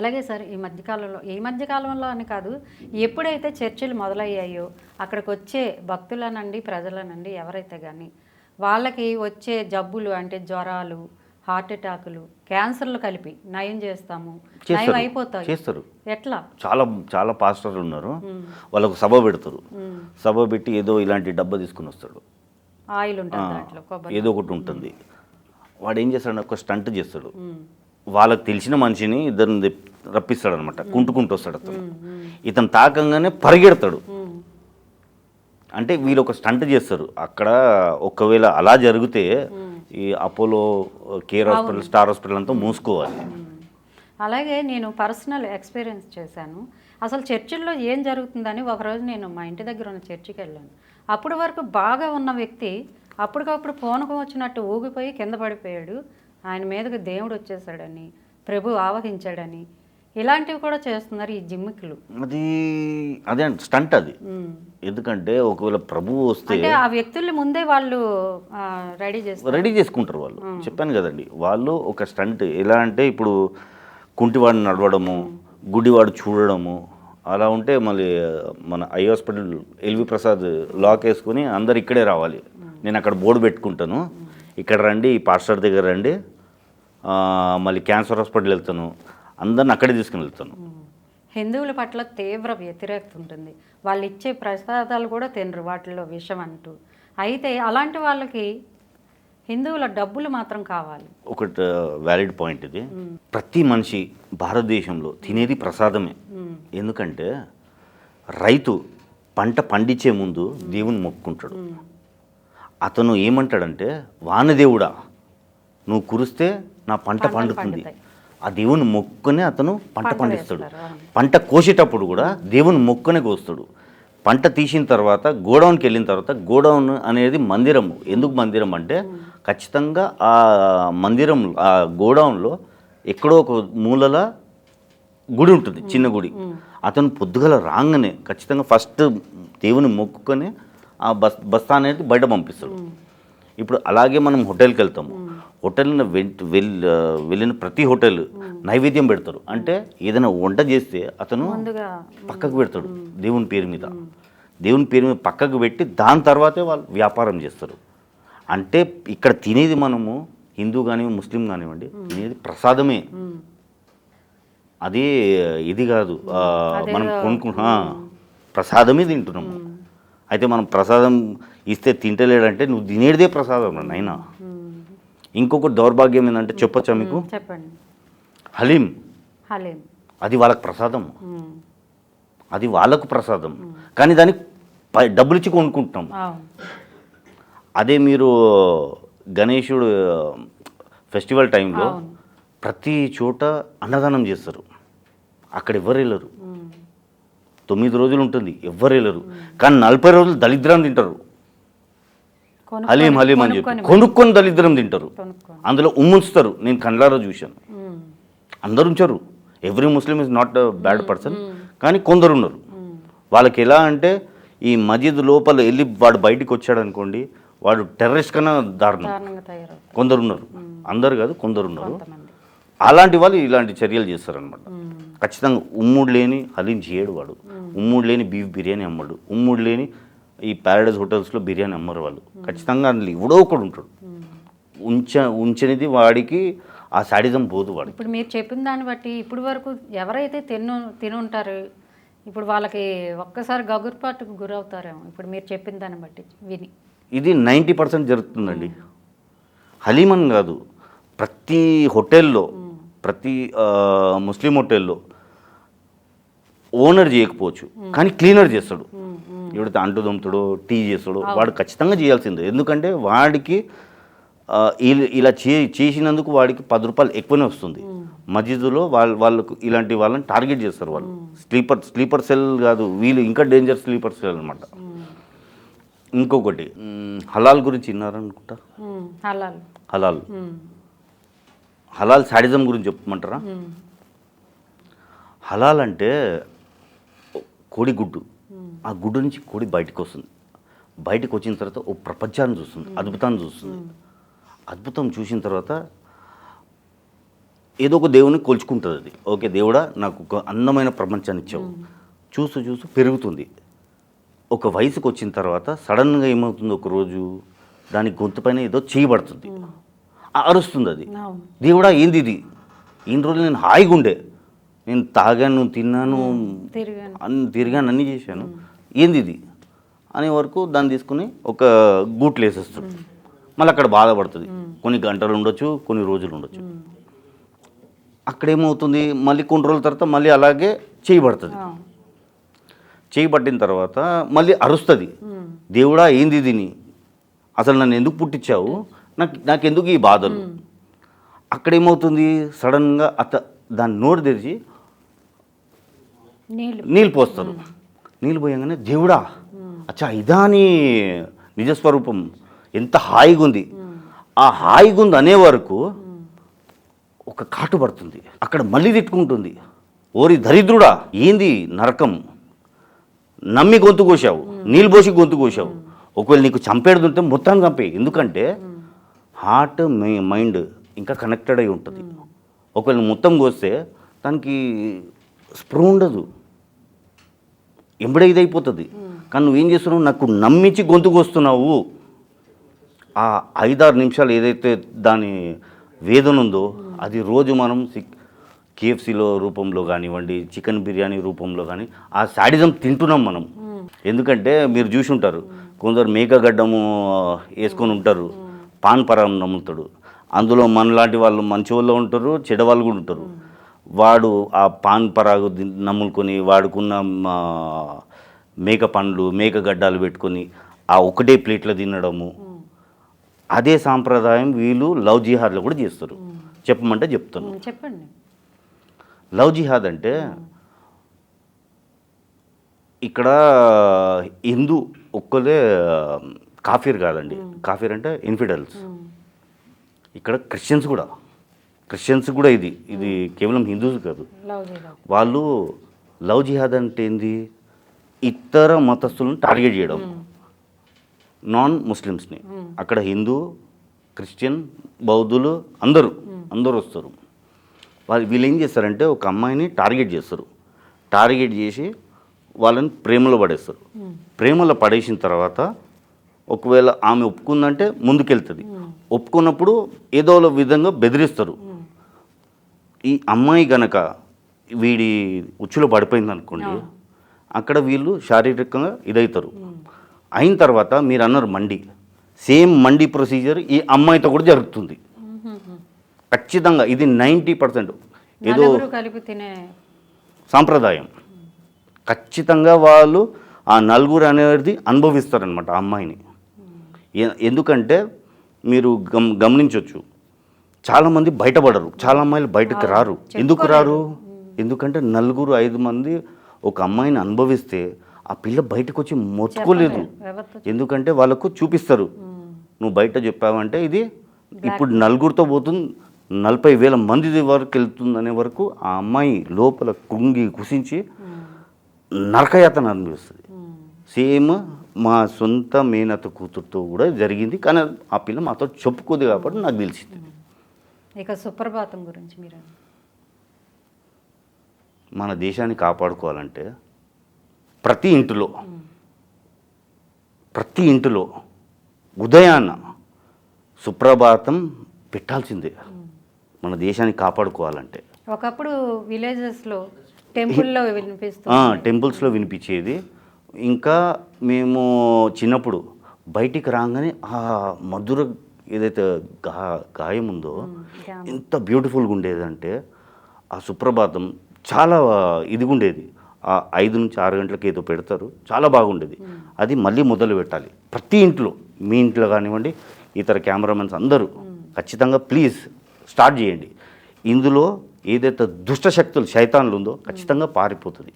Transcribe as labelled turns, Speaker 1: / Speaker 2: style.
Speaker 1: అలాగే సార్ ఈ మధ్యకాలంలో ఈ మధ్యకాలంలో అని కాదు ఎప్పుడైతే చర్చిలు మొదలయ్యాయో అక్కడికి వచ్చే భక్తులనండి ప్రజలనండి ఎవరైతే కానీ వాళ్ళకి వచ్చే జబ్బులు అంటే జ్వరాలు హార్ట్ అటాకులు క్యాన్సర్లు కలిపి నయం చేస్తాము నయం అయిపోతాయి.
Speaker 2: చేస్తారు.
Speaker 1: ఎట్లా?
Speaker 2: చాలా చాలా పాస్టర్లు ఉన్నారు. వాళ్ళకు సభ పెడతారు. సభ పెట్టి ఏదో ఇలాంటి డబ్బా తీసుకుని వస్తాడు.
Speaker 1: ఆయిల్ ఉంటుంది
Speaker 2: ఏదో ఒకటి ఉంటుంది. వాడు ఏం చేస్తాడు? ఒక స్టంట్ చేస్తాడు. వాళ్ళకి తెలిసిన మనిషిని ఇద్దరిని రప్పిస్తాడు అనమాట కుంటుకుంటూ వస్తాడు అతను. ఇతను తాకంగానే పరిగెడతాడు. అంటే వీళ్ళు ఒక స్టంట్ చేస్తారు. అక్కడ ఒకవేళ అలా జరిగితే ఈ Apollo care hospital star hospital అంతా మూసుకోవాలి.
Speaker 1: అలాగే నేను పర్సనల్ ఎక్స్పీరియన్స్ చేశాను. అసలు చర్చిల్లో ఏం జరుగుతుందని ఒకరోజు నేను మా ఇంటి దగ్గర ఉన్న చర్చికి వెళ్ళాను. అప్పటి వరకు బాగా ఉన్న వ్యక్తి అప్పటికప్పుడు పూనకం వచ్చినట్టు ఊగిపోయి కింద పడిపోయాడు. ఆయన మీదకి దేవుడు వచ్చేసాడని ప్రభు ఆవహించాడని ఇలాంటివి కూడా చేస్తున్నారు ఈ జిమ్మికులు.
Speaker 2: అది అదే స్టంట్ అది. ఎందుకంటే ఒకవేళ ప్రభువు వస్తే
Speaker 1: ఆ వ్యక్తుల్ని ముందే వాళ్ళు రెడీ చేస్తారు.
Speaker 2: రెడీ చేసుకుంటారు వాళ్ళు. చెప్పాను కదండి వాళ్ళు ఒక స్టంట్. ఎలా అంటే ఇప్పుడు కుంటివాడిని నడవడము గుడ్డివాడు చూడడము అలా ఉంటే మళ్ళీ మన eye hospital LV Prasad lock వేసుకుని అందరు ఇక్కడే రావాలి. నేను అక్కడ బోర్డు పెట్టుకుంటాను. ఇక్కడ రండి ఈ పాస్టర్ దగ్గర రండి. మళ్ళీ క్యాన్సర్ హాస్పిటల్ వెళ్తాను. అందరిని అక్కడే తీసుకుని వెళ్తాను.
Speaker 1: హిందువుల పట్ల తీవ్ర వ్యతిరేకత ఉంటుంది. వాళ్ళు ఇచ్చే ప్రసాదాలు కూడా తినరు వాటిలో విషం అంటూ. అయితే అలాంటి వాళ్ళకి హిందువుల డబ్బులు మాత్రం కావాలి.
Speaker 2: ఒకటి వ్యాలిడ్ పాయింట్ ఇది. ప్రతి మనిషి భారతదేశంలో తినేది ప్రసాదమే. ఎందుకంటే రైతు పంట పండించే ముందు దేవుని మొక్కుకుంటాడు. అతను ఏమంటాడంటే వానదేవుడా నువ్వు కురిస్తే నా పంట పండుతుంది. ఆ దేవుని మొక్కునే అతను పంట పండిస్తాడు. పంట కోసేటప్పుడు కూడా దేవుని మొక్కునే కోస్తాడు. పంట తీసిన తర్వాత గోడౌన్కి వెళ్ళిన తర్వాత గోడౌన్ అనేది మందిరము. ఎందుకు మందిరం అంటే ఖచ్చితంగా ఆ మందిరం ఆ గోడౌన్లో ఎక్కడో ఒక మూలల గుడి ఉంటుంది చిన్న గుడి. అతను పొద్దుగల రాగానే ఖచ్చితంగా ఫస్ట్ దేవుని మొక్కుకొని ఆ బస్ బస్తా అనేది బయట పంపిస్తాడు. ఇప్పుడు అలాగే మనం హోటల్కి వెళ్తాము హోటల్ని వెళ్ళిన ప్రతి హోటల్ నైవేద్యం పెడతారు. అంటే ఏదైనా వంట చేస్తే అతను పక్కకు పెడతాడు దేవుని పేరు మీద. దేవుని పేరు మీద పక్కకు పెట్టి దాని తర్వాతే వాళ్ళు వ్యాపారం చేస్తారు. అంటే ఇక్కడ తినేది మనము హిందూ కానివ్వండి ముస్లిం కానివ్వండి తినేది ప్రసాదమే. అది ఇది కాదు మనం కొనుక్కు ప్రసాదమే తింటున్నాము. అయితే మనం ప్రసాదం ఇస్తే తింటలేడంటే నువ్వు తినేదే ప్రసాదం
Speaker 1: మ్మ్.
Speaker 2: ఇంకొక దౌర్భాగ్యం ఏంటంటే చెప్పొచ్చా మీకు?
Speaker 1: చెప్పండి.
Speaker 2: హలీం.
Speaker 1: హలీం.
Speaker 2: అది వాళ్ళకి ప్రసాదం. అది వాళ్ళకు ప్రసాదం. కానీ దానికి డబ్బులు ఇచ్చి కొనుక్కుంటున్నాం. అదే మీరు గణేశుడు ఫెస్టివల్ టైంలో. ప్రతి చోట అన్నదానం చేస్తారు. అక్కడ ఎవరు వెళ్ళరు. తొమ్మిది రోజులు ఉంటుంది ఎవ్వరు వెళ్ళరు. కానీ నలభై రోజులు దళిద్రం తింటారు. హలీం హలీం అని చెప్పి
Speaker 1: కొనుక్కొని
Speaker 2: దళిద్రం తింటారు. అందులో ఉమ్ముంచుతారు. నేను కండ్లారా చూశాను. అందరు ఉంచారు. Every Muslim is not bad person కానీ కొందరు ఉన్నారు. వాళ్ళకి ఎలా అంటే ఈ మజీద్ లోపల వెళ్ళి వాడు బయటికి వచ్చాడు అనుకోండి వాడు టెర్రరిస్ట్ కన్నా దారుణం. కొందరు ఉన్నారు. అందరు కాదు కొందరు ఉన్నారు. అలాంటి వాళ్ళు ఇలాంటి చర్యలు చేస్తారనమాట. ఖచ్చితంగా ఉమ్ముడు లేని హలీం చేయడు వాడు. ఉమ్ముడు లేని బీఫ్ బిర్యానీ అమ్మడు. ఉమ్ముడు లేని ఈ ప్యారడైజ్ హోటల్స్లో బిర్యానీ అమ్మరు వాళ్ళు. ఖచ్చితంగా అందులో ఎవడో ఒకడు ఉంటాడు. ఉంచ ఉంచనిది వాడికి ఆ శాడిజం పోదు వాడికి.
Speaker 1: ఇప్పుడు మీరు చెప్పిన దాన్ని బట్టి ఇప్పుడు వరకు ఎవరైతే తిను తినుంటారు ఇప్పుడు వాళ్ళకి ఒక్కసారి గగుర్పాటుకు గురవుతారేమో ఇప్పుడు మీరు చెప్పిన దాన్ని బట్టి విని.
Speaker 2: ఇది నైంటీ పర్సెంట్ జరుగుతుందండి. హలీమన్ కాదు. ప్రతి హోటల్లో ప్రతి ముస్లిం హోటల్లో ఓనర్ చేయకపోవచ్చు. కానీ క్లీనర్ చేస్తాడు. ఎవడైతే అంటు దొమ్ముతాడో టీ చేస్తాడో వాడు ఖచ్చితంగా చేయాల్సిందే. ఎందుకంటే వాడికి ఇలా- చే చేసినందుకు వాడికి పది రూపాయలు ఎక్కువనే వస్తుంది. మస్జిద్లో వాళ్ళ వాళ్ళకు ఇలాంటి వాళ్ళని టార్గెట్ చేస్తారు వాళ్ళు. స్లీపర్ స్లీపర్ సెల్ కాదు వీళ్ళు ఇంకా డేంజర్ స్లీపర్ సెల్ అనమాట ఇంకొకటి హలాల్ గురించి విన్నారనుకుంటా.
Speaker 1: హలాల్.
Speaker 2: హలాల్. హలాల్ శాడిజం గురించి చెప్పమంటారా. హలాల్ అంటే కోడి గుడ్డు. ఆ గుడ్డు నుంచి కోడి బయటకు వస్తుంది బయటకు వచ్చిన తర్వాత ఓ ప్రపంచాన్ని చూస్తుంది అద్భుతాన్ని చూస్తుంది. అద్భుతం చూసిన తర్వాత ఏదో ఒక దేవుని కొలుచుకుంటుంది అది. ఓకే దేవుడా నాకు ఒక అందమైన ప్రపంచాన్ని ఇచ్చావు. చూస్తూ చూస్తూ పెరుగుతుంది. ఒక వయసుకు వచ్చిన తర్వాత సడన్గా ఏమవుతుంది? ఒక రోజు దాని గొంతు పైన ఏదో చేయబడుతుంది అరుస్తుంది అది దేవుడా ఏంది ఇది ఇన్ని రోజులు నేను హాయిగా ఉండే నేను తాగాను తిన్నాను అన్ని తిరిగాను. అన్నీ చేశాను. ఏంది ఇది అనే వరకు దాన్ని తీసుకుని ఒక గూట్లు వేసేస్తాడు మళ్ళీ అక్కడ బాధపడుతుంది. కొన్ని గంటలు ఉండొచ్చు కొన్ని రోజులు ఉండొచ్చు. అక్కడ ఏమవుతుంది మళ్ళీ కొన్ని రోజుల తర్వాత మళ్ళీ అలాగే చేయబడుతుంది. చేయబట్టిన తర్వాత మళ్ళీ అరుస్తుంది. దేవుడా ఏంది దీని? అసలు నన్ను ఎందుకు పుట్టించావు? నాకు నాకెందుకు ఈ బాధలు? అక్కడ ఏమవుతుంది సడన్గా అత దాన్ని నోరు తెరిచి
Speaker 1: నీళ్ళు.
Speaker 2: పోస్తారు. నీళ్ళు పోయంగానే దేవుడా అచ్చా ఇదా నీ నిజస్వరూపం. ఎంత హాయిగా ఉంది. ఆ హాయిగా ఉంది అనే వరకు ఒక కాటు పడుతుంది. అక్కడ మళ్ళీ తిట్టుకుంటుంది. ఓరి దరిద్రుడా ఏంది నరకం? నమ్మి గొంతు కోసావు నీళ్ళు పోసి గొంతు కోసావు ఒకవేళ నీకు చంపేడుతుంటే మొత్తం చంపే ఎందుకంటే హార్ట్ మైండ్ ఇంకా కనెక్టెడ్ అయి ఉంటుంది. ఒకవేళ మొత్తం కోస్తే దానికి స్ప్రూ ఉండదు. ఎంబడే ఇది అయిపోతుంది. కానీ నువ్వేం చేస్తున్నావు? నాకు నమ్మించి గొంతుకు వస్తున్నావు ఆ ఐదారు నిమిషాలు ఏదైతే దాని వేదన ఉందో అది రోజు మనం కేఎఫ్సీలో రూపంలో కానివ్వండి చికెన్ బిర్యానీ రూపంలో కానీ ఆ శాడిజం తింటున్నాం మనం. ఎందుకంటే మీరు చూసి ఉంటారు కొందరు మేకగడ్డము వేసుకొని ఉంటారు. పాన్ పరం నమ్ముతాడు. అందులో మనలాంటి వాళ్ళు మంచి వాళ్ళు ఉంటారు చెడ్డ వాళ్ళు కూడా ఉంటారు. వాడు ఆ పాన్ పరాగు నమ్ముకొని వాడుకున్న మా మేక పండ్లు మేక గడ్డాలు పెట్టుకొని ఆ ఒకటే ప్లేట్లో తినడము. అదే సాంప్రదాయం వీళ్ళు లవ్ జిహాద్లో కూడా చేస్తారు. చెప్పమంటే చెప్తాను.
Speaker 1: చెప్పండి.
Speaker 2: లవ్ జిహాద్ అంటే ఇక్కడ హిందూ ఒక్కలే కాఫీర్ కాదండి. కాఫీర్ అంటే ఇన్ఫిడల్స్. ఇక్కడ క్రిస్టియన్స్ కూడా. క్రిస్టియన్స్ కూడా ఇది. ఇది కేవలం హిందూస్ కాదు. వాళ్ళు లవ్ జిహాద్ అంటే ఏంది? ఇతర మతస్థులను టార్గెట్ చేయడం. నాన్ ముస్లిమ్స్ని. అక్కడ హిందూ క్రిస్టియన్ బౌద్ధులు అందరూ అందరూ వస్తారు. వాళ్ళు వీళ్ళు ఏం చేస్తారంటే ఒక అమ్మాయిని టార్గెట్ చేస్తారు. టార్గెట్ చేసి వాళ్ళని ప్రేమలో పడేస్తారు. ప్రేమలో పడేసిన తర్వాత ఒకవేళ ఆమె ఒప్పుకుందంటే ముందుకెళ్తుంది. ఒప్పుకున్నప్పుడు ఏదో ఒక విధంగా బెదిరిస్తారు. ఈ అమ్మాయి గనక వీడి ఉచ్చులో పడిపోయింది అనుకోండి అక్కడ వీళ్ళు శారీరకంగా ఇదవుతారు అయిన తర్వాత మీరు అన్నారు మండి. సేమ్ మండి ప్రొసీజర్ ఈ అమ్మాయితో కూడా జరుగుతుంది. ఖచ్చితంగా ఇది నైంటీ పర్సెంట్ ఏదో సాంప్రదాయం. ఖచ్చితంగా వాళ్ళు ఆ నలుగురు అనేది అనుభవిస్తారనమాట ఆ అమ్మాయిని. ఎందుకంటే మీరు గమ్ గమనించవచ్చు చాలామంది బయటపడరు. చాలా అమ్మాయిలు బయటకు రారు. ఎందుకు రారు? ఎందుకంటే నలుగురు ఐదు మంది ఒక అమ్మాయిని అనుభవిస్తే ఆ పిల్ల బయటకు వచ్చి మొత్తుకోలేదు ఎందుకంటే వాళ్ళకు చూపిస్తారు. నువ్వు బయట చెప్పావంటే ఇది ఇప్పుడు నలుగురితో పోతుంది నలభై వేల మంది వరకు వెళ్తుంది అనే వరకు ఆ అమ్మాయి లోపల కుంగి కుసించి నరకయాతన అనిపిస్తుంది సేమ్ మా సొంత మేనత కూతురుతో కూడా జరిగింది. కానీ ఆ పిల్ల మాతో చెప్పుకోదు కాబట్టి నాకు తెలిసింది.
Speaker 1: ఇక సుప్రభాతం గురించి మీరు
Speaker 2: మన దేశాన్ని కాపాడుకోవాలంటే ప్రతి ఇంటిలో ప్రతి ఇంటిలో ఉదయాన్న సుప్రభాతం పెట్టాల్సిందే. మన దేశాన్ని కాపాడుకోవాలంటే.
Speaker 1: ఒకప్పుడు విలేజెస్లో టెంపుల్లో వినిపిస్తుంది
Speaker 2: టెంపుల్స్లో వినిపించేది. ఇంకా మేము చిన్నప్పుడు బయటికి రాగానే ఆ మధుర ఏదైతే గా గాయం ఉందో. ఎంత బ్యూటిఫుల్గా ఉండేదంటే ఆ సుప్రభాతం చాలా ఇదిగా ఉండేది ఆ ఐదు నుంచి ఆరు గంటలకు ఏదో పెడతారు చాలా బాగుండేది. అది మళ్ళీ మొదలు పెట్టాలి. ప్రతి ఇంట్లో మీ ఇంట్లో కానివ్వండి ఇతర కెమెరామెన్స్ అందరూ ఖచ్చితంగా ప్లీజ్ స్టార్ట్ చేయండి. ఇందులో ఏదైతే దుష్ట శక్తులు శైతాన్లు ఉందో ఖచ్చితంగా పారిపోతుంది.